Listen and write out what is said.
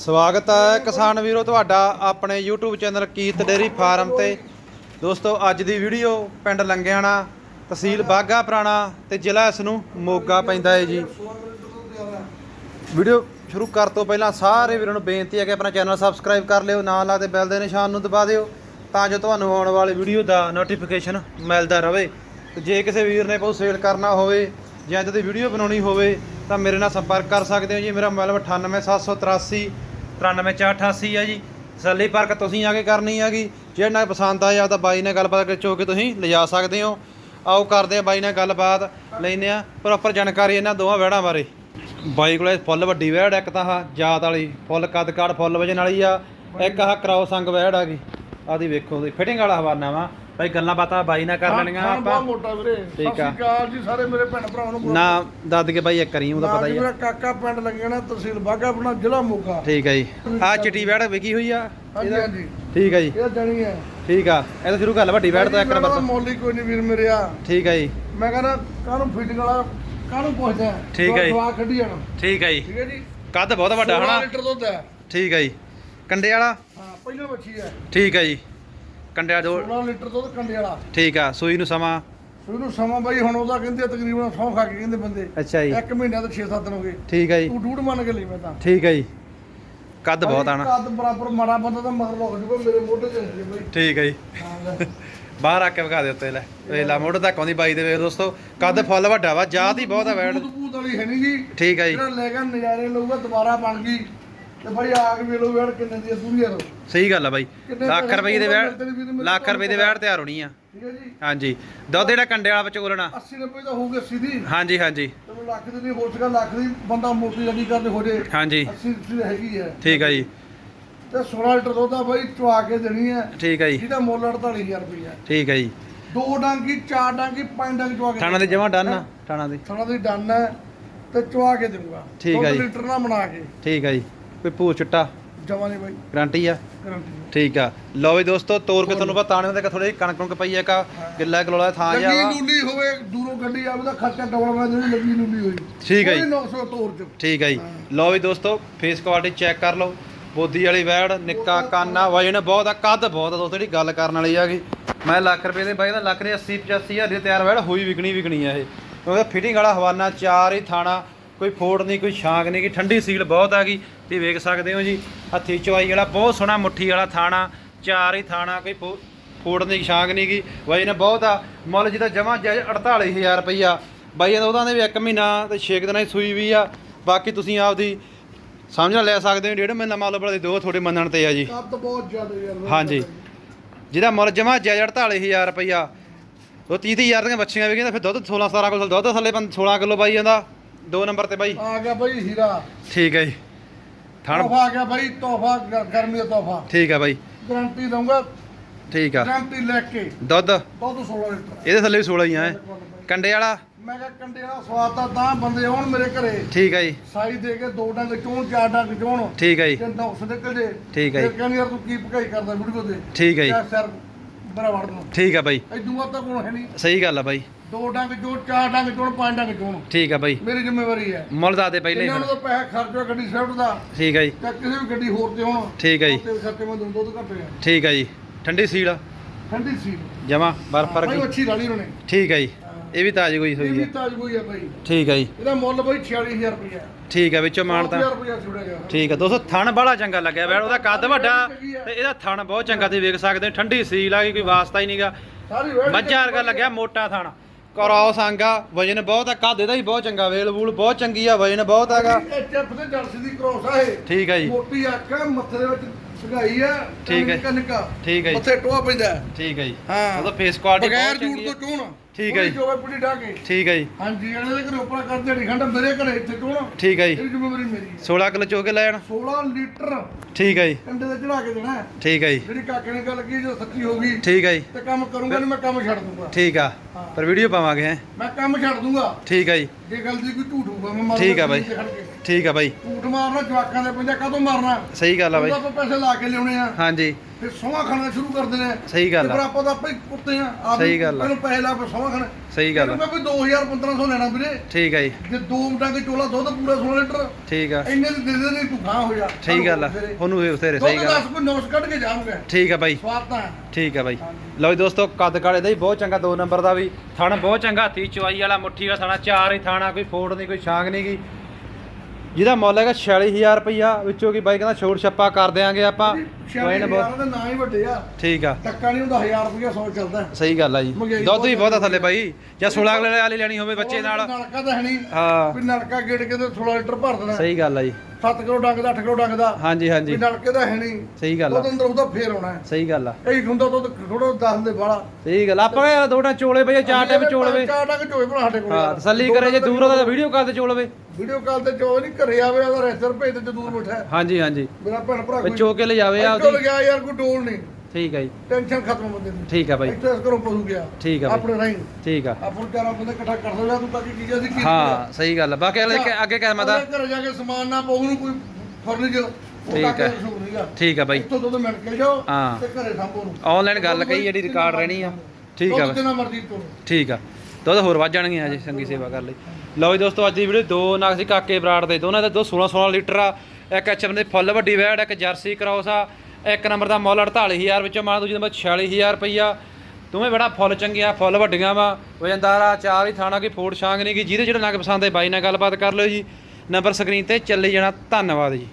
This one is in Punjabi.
ਸਵਾਗਤ ਹੈ ਕਿਸਾਨ ਵੀਰੋ ਤੁਹਾਡਾ ਆਪਣੇ YouTube channel Kirat dairy farm ਤੇ। ਦੋਸਤੋ, ਅੱਜ ਦੀ ਵੀਡੀਓ ਪਿੰਡ ਲੰਗਿਆਣਾ, ਤਹਿਸੀਲ ਬਾਗਾ ਪੁਰਾਣਾ ਤੇ ਜ਼ਿਲ੍ਹਾ ਇਸ ਨੂੰ ਮੋਗਾ ਪੈਂਦਾ ਹੈ ਜੀ। ਵੀਡੀਓ ਸ਼ੁਰੂ ਕਰ ਤੋਂ ਪਹਿਲਾਂ ਸਾਰੇ ਵੀਰਾਂ ਨੂੰ ਬੇਨਤੀ ਹੈ ਕਿ ਆਪਣਾ ਚੈਨਲ ਸਬਸਕ੍ਰਾਈਬ ਕਰ ਲਿਓ, ਨਾਲ ਲੱਗਦੇ ਬੈਲ ਦੇ ਨਿਸ਼ਾਨ ਨੂੰ ਦਬਾ ਦਿਓ ਤਾਂ ਜੋ ਤੁਹਾਨੂੰ ਆਉਣ ਵਾਲੀ ਵੀਡੀਓ ਦਾ ਨੋਟੀਫਿਕੇਸ਼ਨ ਮਿਲਦਾ ਰਹੇ ਤੇ ਜੇ ਕਿਸੇ ਵੀਰ ਨੇ ਕੋਈ ਸੇਲ ਕਰਨਾ ਹੋਵੇ ਜਾਂ ਇੱਦਾਂ ਦੀ ਵੀਡੀਓ ਬਣਾਉਣੀ ਹੋਵੇ ਤਾਂ ਮੇਰੇ ਨਾਲ ਸੰਪਰਕ ਕਰ ਸਕਦੇ ਹੋ ਜੀ। ਮੇਰਾ ਮੋਬਾਈਲ 98783 93488 ਆ ਜੀ। ਤਸੱਲੀ ਪਾਰਕ ਤੁਸੀਂ ਆ ਕੇ ਕਰਨੀ ਹੈਗੀ। ਜੇ ਨਾ ਪਸੰਦ ਆਇਆ ਤਾਂ ਬਾਈ ਨਾਲ ਗੱਲਬਾਤ ਕਰਕੇ ਚੋ ਕੇ ਤੁਸੀਂ ਲਿਜਾ ਸਕਦੇ ਹੋ। ਆਓ ਕਰਦੇ ਆ ਬਾਈ ਨਾਲ ਗੱਲਬਾਤ ਲੈਨੇ ਆ ਪ੍ਰੋਪਰ ਜਾਣਕਾਰੀ ਇਹਨਾਂ ਦੋਵਾਂ ਵਹਿੜਾਂ ਬਾਰੇ। ਬਾਈ ਕੋਲੇ ਫੁੱਲ ਵੱਡੀ ਵਹਿੜ ਇੱਕ ਤਾਂ ਆਹ ਜਾਤ ਵਾਲੀ ਫੁੱਲ ਕੱਦ ਕਾੜ ਫੁੱਲ ਵਜਨ ਵਾਲੀ ਆ, ਇੱਕ ਆਹ ਕਰਾਓ ਸੰਗ ਵਹਿੜ ਆ ਗਈ। ਆਦੀ ਵੇਖੋ ਦੀ ਫਿਟਿੰਗ ਵਾਲਾ ਹਵਾਨਾ ਵਾ। ਬਾਈ ਗੱਲਾਂ ਬਾਤਾਂ ਬਾਈ ਨਾਲ ਕਰ ਲੈਣੀਆਂ ਆਪਾਂ। ਬਹੁਤ ਮੋਟਾ ਵੀਰੇ। ਠੀਕ ਆ। ਅਕਾਲ ਜੀ ਸਾਰੇ ਮੇਰੇ ਭੈਣ ਭਰਾਵਾਂ ਨੂੰ ਨਾ ਦੱਦ ਕੇ ਬਾਈ ਇੱਕ ਕਰੀ ਉਹਦਾ ਪਤਾ ਹੀ ਆ। ਮੇਰਾ ਕਾਕਾ ਪਿੰਡ ਲੱਗਣਾ ਤਹਿਸੀਲ ਬਾਗਾ ਆਪਣਾ ਜ਼ਿਲ੍ਹਾ ਮੋਗਾ। ਠੀਕ ਹੈ ਜੀ। ਆ ਚਿੱਟੀ ਵਹਿੜ ਵਿਕੀ ਹੋਈ ਆ। ਹਾਂਜੀ ਹਾਂਜੀ। ਠੀਕ ਹੈ ਜੀ। ਇਹ ਜਣੀ ਹੈ ਠੀਕ ਆ। ਇਹ ਤਾਂ ਸ਼ੁਰੂ ਕਰ ਲੈ ਵੱਡੀ ਵਹਿੜ ਤੋਂ ਇੱਕ ਨੰਬਰ ਤੋਂ ਮੌਲੀ ਕੋਈ ਨਹੀਂ ਵੀਰ ਮੇਰੇ ਆ। ਠੀਕ ਹੈ ਜੀ। ਮੈਂ ਕਹਿੰਦਾ ਕਾਹਨੂੰ ਫਿਟਿੰਗ ਵਾਲਾ ਕਾਹਨੂੰ ਪੁੱਛਦਾ? ਠੀਕ ਹੈ ਜੀ। ਦਵਾ ਕੱਢੀ ਜਾਣਾ। ਠੀਕ ਹੈ ਜੀ। ਠੀਕ ਹੈ ਜੀ। ਕੱਦ ਬਹੁਤ ਵੱਡਾ 16 ਹਨਾ ਲੀਟਰ ਦੁੱਧ ਹੈ। ਠੀਕ ਹੈ ਜੀ। ਕੰਡੇ ਵਾਲਾ? ਹਾਂ ਪਹਿਲਾਂ ਬੱਚੀ ਹੈ। ਠੀਕ ਹੈ ਜੀ। ਕੰਡੇ ਵਾਲਾ ਦੋ 16 ਲੀਟਰ ਦੁੱਧ ਕੰਡੇ ਵਾਲਾ। ਠੀਕ ਆ ਸੂਈ ਨੂੰ ਸਮਾਂ? ਉਹਨੂੰ ਸਮਾਂ ਬਾਈ ਹੁਣ ਉਹਦਾ ਕਹਿੰਦੇ ਆ ਤਕਰੀਬਨ ਸੌ ਖਾ ਕੇ ਕਹਿੰਦੇ ਬੰਦੇ। ਅੱਛਾ ਜੀ। ਇੱਕ ਮਹੀਨਾ ਤੇ 6-7 ਦਿਨ ਹੋ ਗਏ। ਠੀਕ ਹੈ ਜੀ। ਤੂੰ ਡੂੜ ਮੰਨ ਕੇ ਲਈ ਮੈਂ ਤਾਂ। ਠੀਕ ਹੈ ਜੀ। ਕੱਦ ਬਹੁਤ ਆਣਾ। ਕੱਦ ਬਰਾਬਰ ਮਾੜਾ ਬੰਦਾ ਤਾਂ ਮਗਰ ਲੱਗ ਜੂਗਾ ਮੇਰੇ ਮੋਢੇ ਤੇ ਹੈ ਬਾਈ। ਠੀਕ ਹੈ ਜੀ। ਬਾਹਰ ਆ ਕੇ ਵਿਖਾ ਦੇ ਉੱਤੇ ਲੈ ਵੇਖ ਲਾ ਮੋਢੇ ਤੱਕ ਆਉਂਦੀ ਬਾਈ ਦੇ ਵੇਖ ਦੋਸਤੋ। ਕੱਦ ਫੁੱਲ ਵੱਡਾ ਵਾ ਜਾਤ ਹੀ ਬਹੁਤ ਆ ਭੂਤ ਵਾਲੀ ਹੈ ਨਹੀਂ ਜੀ। ਠੀਕ ਹੈ ਜੀ। ਜਿਹੜਾ ਲੈ ਕੇ ਨਜ਼ਾਰੇ ਲਊਗਾ ਦੁਬਾਰਾ ਬਣ ਗਈ। ਤੇ ਭਾਈ ਆ ਕੇ ਵੇਲੋ ਵੇੜ ਕਿੰਨੇ ਦੀ ਸੂਰੀ ਯਾਰ ਸਹੀ ਗੱਲ ਆ ਬਾਈ। ਕਿੰਨੇ ਲੱਖ ਪੈਸੇ ਰੁਪਏ ਦੇ ਮੇਰੇ ਲੱਖ ਰੁਪਏ ਦੇ ਵੈੜ ਤਿਆਰ ਹੋਣੀ ਆ। ਠੀਕ ਹੈ ਜੀ। ਹਾਂਜੀ। ਦੁੱਧ ਜਿਹੜਾ ਕੰਡੇ ਵਾਲਾ ਵਿਚੋਲਣਾ। 80 ਰੁਪਏ ਤਾਂ ਹੋਊਗਾ ਸਿੱਧੀ ਹਾਂਜੀ ਹਾਂਜੀ। ਚਲੋ ਲੱਖ ਦੀ ਨਹੀਂ ਹੋ ਸਕਦਾ ਲੱਖ ਦੀ ਬੰਦਾ ਮੋਟੀ ਲੱਗੀ ਕਰਦੇ ਹੋ ਜੇ। ਹਾਂਜੀ। 80 80 ਹੈਗੀ ਹੈ। ਠੀਕ ਹੈ ਜੀ। ਤੇ 16 ਲੀਟਰ ਦੁੱਧ ਆ ਬਾਈ ਚਵਾ ਕੇ ਦੇਣੀ ਹੈ। ਠੀਕ ਹੈ ਜੀ। ਜਿਹਦਾ ਮੁੱਲ 48000 ਰੁਪਏ ਠੀਕ ਹੈ ਜੀ। ਦੋ ਡਾਂਗੀ ਚਾਰ ਡਾਂਗੀ ਪੰਜ ਡਾਂਗੀ ਚਵਾ ਕੇ ਥਾਣਾ ਦੇ ਜਮਾ ਡਨ ਆ? ਥਾਣਾ ਦੇ। ਥਾਣਾ ਦੀ ਡਨ ਹੈ ਤੇ ਚਵਾ ਕੇ ਦੇਊਗਾ। ਠੀਕ ਹੈ ਜੀ। ਲੀਟਰ ਨਾਲ ਬਣਾ ਕੇ। ਠੀਕ ਹੈ ਜੀ। ਕੋਈ ਭੂ ਚਿੱਟਾ ਜਮਾ ਨਹੀਂ ਬਾਈ। ਗਰੰਟੀ ਆ? ਗਰੰਟੀ ਠੀਕ ਆ। ਲਓ ਵੀ ਦੋਸਤੋ ਤੋਰ ਕੇ ਤੁਹਾਨੂੰ ਪਤਾ ਤਾਣੇ ਦੇ ਥੋੜੀ ਕਣਕ ਕਣਕ ਪਈ ਆ ਕਾ ਗਿੱਲਾ ਗਲੋਲਾ ਥਾਂ ਜਾ ਲੱਗੀ ਵਾ। ਲੂਲੀ ਹੋਵੇ ਦੂਰੋਂ ਗੱਡੀ ਆਵੇ ਤਾਂ ਖਰਚਾ ਡਬਲ ਮੈਂ ਜਿਹੜੀ ਲੱਗੀ ਲੂਲੀ ਹੋਈ। ਠੀਕ ਹੈ ਜੀ। 900 ਤੋਰ ਚ ਠੀਕ ਹੈ ਜੀ। ਲਓ ਵੀ ਦੋਸਤੋ ਫੇਸ ਕੁਆਲਿਟੀ ਚੈੱਕ ਕਰ ਲਓ। ਬੋਦੀ ਵਾਲੀ ਵੈੜ ਨਿੱਕਾ ਕਾਨਾ ਵਜਨ ਬਹੁਤ ਆ ਕੱਦ ਬਹੁਤ ਆ ਦੋਸਤੋ ਜਿਹੜੀ ਗੱਲ ਕਰਨ ਵਾਲੀ ਹੈਗੀ ਮੈਂ ਲੱਖ ਰੁਪਏ ਦੇ ਬਾਈ ਦਾ ਲੱਖ ਦੇ 80 85 ਹਜ਼ਾਰ ਦੀ ਤਿਆਰ ਵੈੜ ਹੋਈ ਵਿਕਣੀ ਵਿਕਣੀ ਆ ਇਹ। ਕਿਉਂਕਿ ਫਿਟਿੰਗ ਵਾਲਾ ਹਵਾਨਾ ਚਾਰ ਹੀ ਥਾਣਾ ਕੋਈ ਫੋੜ ਨਹੀਂ ਕੋਈ ਛਾਂਗ ਨਹੀਂ ਕਿ ਠੰਡੀ ਸੀਲ ਬਹੁਤ ਹੈਗੀ ਤੇ ਵੇਖ ਸਕਦੇ ਹੋ ਜੀ। ਹੱਥੀ ਚਵਾਈ ਵਾਲਾ ਬਹੁਤ ਸੋਹਣਾ ਮੁੱਠੀ ਵਾਲਾ ਥਾਣਾ ਚਾਰ ਹੀ ਥਾਣਾ ਕੋਈ ਫੋ- ਫੋੜ ਨਹੀਂ ਛਾਂਗ ਨਹੀਂ ਗੀ ਵਜਨ ਬਹੁਤ ਆ ਮੁੱਲ ਜਿਹਦਾ ਜਮਾ 48000 ਰੁਪਈਆ। ਬਾਈ ਇਹਦਾ ਉਹਦਾ ਦੇ ਵੀ 1 ਮਹੀਨਾ ਤੇ 6 ਦਿਨਾਂ ਦੀ ਸੂਈ ਵੀ ਆ। ਬਾਕੀ ਤੁਸੀਂ ਆਪਦੀ ਸਮਝ ਲੈ ਸਕਦੇ ਹੋ ਡੇਢ ਮਹੀਨਾ ਮੰਨ ਲਓ ਬੜਾ ਦੋ ਤੁਹਾਡੇ ਮੰਨਣ ਤੇ ਆ ਜੀ। ਕੱਦ ਬਹੁਤ ਜ਼ਿਆਦਾ ਯਾਰ ਹਾਂਜੀ। ਜਿਹਦਾ ਮੁੱਲ ਜਮਾ 48000 ਰੁਪਈਆ। ਉਹ 30000 ਦੀਆਂ ਬੱਚੀਆਂ ਵੀ ਕਹਿੰਦਾ ਫਿਰ ਦੁੱਧ 16 17 ਕਿਲੋ ਦੁੱਧ ਥੱਲੇ 16 ਕਿਲੋ ਬਾਈ ਜਾਂਦਾ। ਦੋ ਨੰਬਰ ਤੇ ਬਾਈ। ਆ ਗਿਆ ਬਾਈ ਹੀਰਾ ਠੀਕ ਹੈ ਜੀ। ਥਣ ਤੋਹਫਾ ਆ ਗਿਆ ਬਾਈ ਤੋਹਫਾ ਗਰਮੀ ਦਾ ਤੋਹਫਾ। ਠੀਕ ਹੈ ਬਾਈ। ਗਰੰਟੀ ਦਊਂਗਾ। ਠੀਕ ਆ। ਗਰੰਟੀ ਲੈ ਕੇ। ਦੁੱਧ? ਦੁੱਧ 16 ਲੀਟਰ। ਇਹਦੇ ਥੱਲੇ ਵੀ 16 ਹੀ ਆ। ਕੰਡੇ ਵਾਲਾ? ਮੈਂ ਕਿਹਾ ਕੰਡੇ ਦਾ ਸਵਾਦ ਤਾਂ ਤਾਂ ਬੰਦੇ ਆਉਣ ਮੇਰੇ ਘਰੇ। ਠੀਕ ਹੈ ਜੀ। ਸਾਈ ਦੇ ਕੇ ਦੋ ਡੰਗ ਚੋਣ ਚਾਰ ਡੰਗ ਚੋਣ। ਠੀਕ ਹੈ ਜੀ। ਤੇ ਨੌਕਸ ਨਿਕਲ ਜੇ। ਠੀਕ ਹੈ ਜੀ। ਕਹਿੰਦੇ ਯਾਰ ਤੂੰ ਕੀ ਭਕਾਈ ਕਰਦਾ ਵੀਡੀਓ ਤੇ? ਠੀਕ ਹੈ ਜੀ। ਸਿਰ ਵੜ ਨੂੰ ਠੀਕ ਆ ਬਾਈ। ਐਦੂ ਬਾਅਦ ਤਾਂ ਕੋਣ ਹੈ ਨਹੀਂ। ਸਹੀ ਗੱਲ ਆ ਬਾਈ। ਦੋ ਡੰਗ ਚੋਣ ਚਾਰ ਡੰਗ ਚੋਣ ਪੰਜ ਡੰਗ ਚੋਣ ਠੀਕ ਆ ਬਾਈ। ਮੇਰੀ ਜ਼ਿੰਮੇਵਾਰੀ ਹੈ। ਮੁੱਲ ਦੱਸ ਦੇ ਪਹਿਲੇ ਇਹਨਾਂ ਨੂੰ। ਤਾਂ ਪੈਸਾ ਖਰਚੋ ਗੱਡੀ ਸਵਿਫਟ ਦਾ ਠੀਕ ਹੈ ਜੀ। ਜਾਂ ਕਿਸੇ ਵੀ ਗੱਡੀ ਹੋਰ ਤੇ ਹੋਣ ਠੀਕ ਹੈ ਜੀ। ਤੇ ਖਰਚੇ ਮੈਂ ਦੂੰ ਦੁੱਧ ਘੱਟ ਠੀਕ ਹੈ ਜੀ। ਠੰਡੀ ਸੀਲ ਠੰਡੀ ਸੀ ਜਮਾ ਬਰਫ ਵਰਗੀ। ਅੱਛੀ ਲਾਲੀ ਉਹਨੇ। ਠੀਕ ਹੈ ਜੀ। ਇਹ ਵੀ ਤਾਜ਼ੀ ਕੋਈ ਇਹ ਹੋਈ ਵੀ ਹੈ ਤਾਜ ਕੋਈ ਹੈ ਭਾਈ ਠੀਕ ਹੈ ਜੀ। ਇਹਦਾ ਮੁੱਲ ਭਾਈ 46000 ਰੁਪਏ ਠੀਕ ਹੈ ਵਿੱਚੋਂ ਮਾਣ ਤਾਂ 1000 ਰੁਪਏ ਛੁੜਿਆ ਗਿਆ। ਠੀਕ ਹੈ ਦੋਸਤੋ ਥਣ ਬੜਾ ਚੰਗਾ ਲੱਗਿਆ ਵੈੜ ਉਹਦਾ ਕੱਦ ਵੱਡਾ ਤੇ ਇਹਦਾ ਥਣ ਬਹੁਤ ਚੰਗਾ ਤੁਸੀਂ ਵੇਖ ਸਕਦੇ ਹੋ ਠੰਡੀ ਸੀਲ ਆ ਗਈ ਕੋਈ ਵਾਸਤਾ ਹੀ ਨਹੀਂਗਾ। ਸਾਰੀ ਵੇੜ ਮੱਝਾਂ ਵਰਗਾ ਲੱਗਿਆ ਮੋਟਾ ਥਣ। ਕਰੌਸ ਸੰਗਾ ਵਜਨ ਬਹੁਤ ਆ ਕੱਦ ਇਹਦਾ ਹੀ ਬਹੁਤ ਚੰਗਾ ਵੇਲ ਵੂਲ ਬਹੁਤ ਚੰਗੀ ਆ ਵਜਨ ਬਹੁਤ ਹੈਗਾ ਇਹ ਚੱਪ ਤੇ ਜਰਸੀ ਦੀ ਕ੍ਰੋਸ ਆ ਇਹ। ਠੀਕ ਹੈ ਜੀ। ਮੋਟੀ ਅੱਖ ਆ, ਮੱਥੇ ਦੇ ਵਿੱਚ ਸਗਾਈ ਆ ਠੀਕ ਹੈ। ਨਿੱਕਾ ਨਿੱਕਾ ਠੀਕ ਹੈ ਜੀ। ਮੱਥੇ ਟੋਆ ਪੈਂਦਾ। ਹੈ। ਠੀਕ ਹੈ ਜੀ। ਹਾਂ। ਉਹਦਾ ਫੇਸ ਕੁਆਲਿਟੀ ਬਗੈਰ ਬਹੁਤ ਜੂੜ ਚੰਗੀ ਤੋਂ ਹੈ ਚੋਣ। ਠੀਕ ਹੈ ਜੀ। ਜੋਵੇ ਪੁੜੀ ਢਾ ਕੇ। ਠੀਕ ਹੈ ਜੀ। ਹਾਂਜੀ ਇਹਨਾਂ ਦੇ ਘਰੇ ਉੱਪਰ ਕਰ ਦੇੜੀ ਖੰਡ ਮੇਰੇ ਘਰੇ ਇੱਥੇ ਚੋਣ ਠੀਕ ਹੈ ਜੀ। ਇਹ ਜ਼ਿੰਮੇਵਾਰੀ ਮੇਰੀ ਹੈ। 16 ਕਿਲੋ ਚੋ ਕੇ ਲੈ ਜਾਣਾ। 16 ਲੀਟਰ ਠੀਕ ਹੈ ਜੀ। ਕੰਡੇ ਤੇ ਚੜਾ ਕੇ ਦੇਣਾ ਹੈ। ਠੀਕ ਹੈ ਜੀ। ਜਿਹੜੀ ਕਾਕੇ ਨੇ ਗੱਲ ਕੀਤੀ ਜੋ ਸੱਚੀ ਹੋ ਗਈ ਠੀਕ ਹੈ ਜੀ। ਤੇ ਕੰਮ ਕਰੂੰਗਾ ਨਹੀਂ ਮੈਂ ਕੰਮ ਛੱਡ ਦੂੰਗਾ। ਠੀਕ ਆ। ਹਾਂ। ਪਰ ਵੀਡੀਓ ਪਾਵਾਂਗੇ ਹੈਂ। ਮੈਂ ਕੰਮ ਛੱਡ ਦੂੰਗਾ। ਠੀਕ ਹੈ ਜੀ। ਜੇ ਗੱਲ ਦੀ ਕੋਈ ਝੂਠ ਹੋਊਗਾ ਮੈਂ ਮਾਰੂੰਗਾ ਠੀਕ ਆ ਬਾਈ। ਕੇ। ਠੀਕ ਆ ਬਾਈ। ਝੂਠ ਮਾਰਨਾ ਜਵਾਕਾਂ ਦੇ ਪੰਜਾ ਕਾਹਤੋਂ ਮਾਰਨਾ? ਸਹੀ ਗੱਲ ਆ ਬਾਈ। ਆਪਾਂ ਪੈਸੇ ਲਾ ਕੇ ਲਿਆਉਣੇ ਆ ਹਾਂਜੀ। ਫਿਰ ਸੋਹਾ ਖਾਣਾ ਸ਼ੁਰੂ ਕਰਦੇ ਨੇ ਸਹੀ ਗੱਲ ਆ। ਆਪਾਂ ਤਾਂ ਆਪੇ ਕੁੱਤੇ ਆ। ਆਪ ਸਹੀ ਗੱਲ ਆ। ਪਹਿਲਾਂ ਪੈਸੇ ਲਾ ਕੇ ਸੋਹਾ ਖਾਣਾ। ਸਹੀ ਗੱਲ ਆ। ਮੈਂ ਵੀ 2000 1500 ਲੈਣਾ ਵੀਰੇ। ਠੀਕ ਆ ਜੀ। ਜੇ ਦੋ ਡੰਗ ਚੋਲਾ ਦੁੱਧ ਪੂਰਾ 16 ਲੀਟਰ ਠੀਕ ਆ। ਇੰਨੇ ਦੇ ਦੇ ਨਹੀਂ ਤੂੰ ਗਾਂ ਹੋ ਜਾ। ਸਹੀ ਗੱਲ ਆ। ਉਹਨੂੰ ਵੀ ਤੇਰੇ ਸਹੀ ਦੁੱਧ ਗੱਲ ਆ। 10 ਕੋਈ ਨੋਸ ਕੱਢ ਕੇ ਜਾਵਾਂਗੇ ਠੀਕ ਆ ਬਾਈ। ਸਵਾਦ ਤਾਂ। ਠੀਕ ਹੈ ਬਾਈ। ਲਓ ਜੀ ਦੋਸਤੋ, ਕੱਦ ਕਾਲੇ ਦਾ ਹੀ ਬਹੁਤ ਚੰਗਾ, ਦੋ ਨੰਬਰ ਦਾ ਵੀ। ਥਣ ਬਹੁਤ ਚੰਗਾ ਹੱਥੀ ਚੁਆਈ ਵਾਲਾ ਮੁੱਠੀ ਵਾਲਾ ਥਾਣਾ ਚਾਰ ਹੀ ਥਾਣਾ ਕੋਈ ਫੋੜ ਨਹੀਂ, ਕੋਈ ਛਾਂਗ ਨਹੀਂ ਗੀ। ਜਿਹਦਾ ਮੁੱਲ ਹੈਗਾ 46000 ਰੁਪਈਆ, ਵਿੱਚੋਂ ਕੀ ਬਾਈ ਕਹਿੰਦਾ ਛੋੜ ਛੱਪਾ ਕਰ ਦਿਆਂਗੇ ਆਪਾਂ। ਸ਼ਾਇਦ ਵੈਨ ਬਹੁਤ ਯਾਰ ਦਾ ਨਾਂ ਹੀ ਵੱਡੇ ਆ। ਠੀਕ ਆ। ਟੱਕਾ ਨਹੀਂ ਹੁੰਦਾ 1000 ਰੁਪਇਆ 100 ਚੱਲਦਾ। ਸਹੀ ਗੱਲ ਆ ਜੀ। ਮਹਿੰਗਾਈ ਦੁੱਧ ਵੀ ਬਹੁਤ ਬਹੁਤ ਆ ਥੱਲੇ ਬਾਈ। ਜਾਂ 16 ਅਗਲੇ ਵਾਲੀ ਲੈਣੀ ਹੋਵੇ ਬੱਚੇ ਨਾਲ। ਨਲਕਾ ਤਾਂ ਹੈ ਨਹੀਂ। ਹਾਂ। ਵੀ ਨਲਕਾ ਗੇੜ ਕੇ ਤੇ 16 ਲੀਟਰ ਭਰ ਦੇਣਾ। ਸਹੀ ਗੱਲ ਆ ਜੀ। 7 ਕਿਲੋ ਡੰਗ ਦਾ 8 ਕਿਲੋ ਡੰਗ ਦਾ ਹਾਂਜੀ। ਵੀ ਹਾਂਜੀ ਨਲਕੇ ਦਾ ਹੈ ਨਹੀਂ। ਸਹੀ ਗੱਲ ਆ। ਉਹਦੇ ਅੰਦਰ ਉਹਦਾ ਫੇਰ ਆਉਣਾ ਹੈ। ਸਹੀ ਗੱਲ ਆ। ਇਹ ਹੁੰਦਾ ਦੁੱਧ ਥੋੜਾ 10 ਦੇ ਬਾਲਾ ਸਹੀ ਗੱਲ ਆ। ਆਪਾਂ ਕਿਹਾ ਦੋ ਟਾਂ ਚੋਲੇ ਬਈ ਚਾਰ ਟਾਈਮ ਚੋਲਵੇ ਚਾਰ ਡੰਗ ਚੋਏ ਬਣਾ ਸਾਡੇ ਕੋਲ। ਹਾਂ ਤਸੱਲੀ ਕਰੇ ਜੇ ਦੂਰ ਉਹਦਾ ਵੀਡੀਓ ਕਾਲ ਤੇ ਚੋਲਵੇ ਵੀਡੀਓ ਕਾਲ ਤੇ ਚੋਏ ਨਹੀਂ ਘਰੇ ਆਵੇ ਉਹਦਾ ਰੈਸਟਰ ਭੇਜ ਤੇ ਦੂਰ ਬੈਠਾ। ਹਾਂਜੀ ਹਾਂਜੀ। ਮੇਰਾ ਭੈਣ ਭਰਾ ਚੋ ਕੇ ਲਿਜਾਵੇ ਇੱਥੋਂ ਆਪਦੀ ਲਗਿਆ ਯਾਰ ਕੋਈ ਡੋਲ ਨਹੀਂ। ਠੀਕ ਆ ਜੀ। ਟੈਨਸ਼ਨ ਖਤਮ ਬੰਦੇ ਦੀ ਠੀਕ ਆ ਬਾਈ। ਇਸ ਘਰੋਂ ਪਹੁੰਚ ਗਿਆ। ਠੀਕ ਬਾਈ। ਆਪਣੇ ਰਾਹੀਂ। ਠੀਕ ਆ। ਆਪਾਂ ਚਾਰਾਂ ਬੰਦੇ ਇਕੱਠਾ ਕਰ ਸਕਦਾ ਤੂੰ ਬਾਕੀ ਚੀਜ਼ਾਂ ਦੀ ਕੀ ਹਾਂ ਸਹੀ ਗੱਲ ਆ। ਬਾਕੀ ਅਗਲੇ ਅੱਗੇ ਕਹਿ ਮਤਾ। ਘਰੇ ਜਾ ਕੇ ਸਮਾਨ ਨਾ ਪਾਉ ਨੂੰ ਕੋਈ ਫਰਨੀਚਰ ਠੀਕ ਹੈ। ਠੀਕ ਆ ਬਾਈ। ਇੱਥੋਂ ਦੁੱਧ ਮਿਲ ਕੇ ਜਾਓ ਹਾਂ। ਤੇ ਘਰੇ ਸੰਭੋ ਨੂੰ ਆਨਲਾਈਨ ਗੱਲ ਕਹੀ ਜਿਹੜੀ ਰਿਕਾਰਡ ਰਹਿਣੀ ਆ। ਠੀਕ ਆ ਜਿੰਨਾ ਮਰਜ਼ੀ ਤੋਂ ਠੀਕ ਆ। ਦੁੱਧ ਹੋਰ ਵੱਧ ਜਾਣਗੀਆਂ ਅਜੇ ਚੰਗੀ ਸੇਵਾ ਕਰ ਲਈ। ਲਓ ਜੀ ਦੋਸਤੋ ਅੱਜ ਦੀ ਵੀਡੀਓ ਦੋ ਨਾਗ ਸੀ ਕਾਕੇ ਬਰਾੜ ਦੇ। ਦੋਨਾਂ ਦੇ ਦੋ 16 16 ਲੀਟਰ ਆ। ਇੱਕ ਐਚਐਮ ਦੇ ਫੁੱਲ ਵੱਡੀ ਵੈੜ ਇੱਕ ਜਰਸੀ ਕ੍ਰਾਸ ਆ। ਇੱਕ ਨੰਬਰ ਦਾ ਮੁੱਲ 48000 ਵਿੱਚੋਂ ਮਾਨ ਦੂਜੇ ਨੰਬਰ 46000 ਰੁਪਈਆ। ਦੋਵੇਂ ਬੜਾ ਫੁੱਲ ਚੰਗੀਆਂ, ਫੁੱਲ ਵੱਡੀਆਂ ਵਾ। ਵਜਨਦਾਰ ਆ ਚਾਰ ਹੀ ਥਾਣਾ ਕੋਈ ਫੋੜ ਛਾਂਗ ਨਹੀਂ ਗੀ, ਜਿਹਦੇ ਜਿਹੜਾ ਨਗ ਪਸੰਦ ਹੈ ਬਾਈ ਨਾਲ ਗੱਲਬਾਤ ਕਰ ਲਿਓ ਜੀ। ਨੰਬਰ ਸਕਰੀਨ ਤੇ ਚੱਲੀ ਜਾਣਾ ਧੰਨਵਾਦ ਜੀ।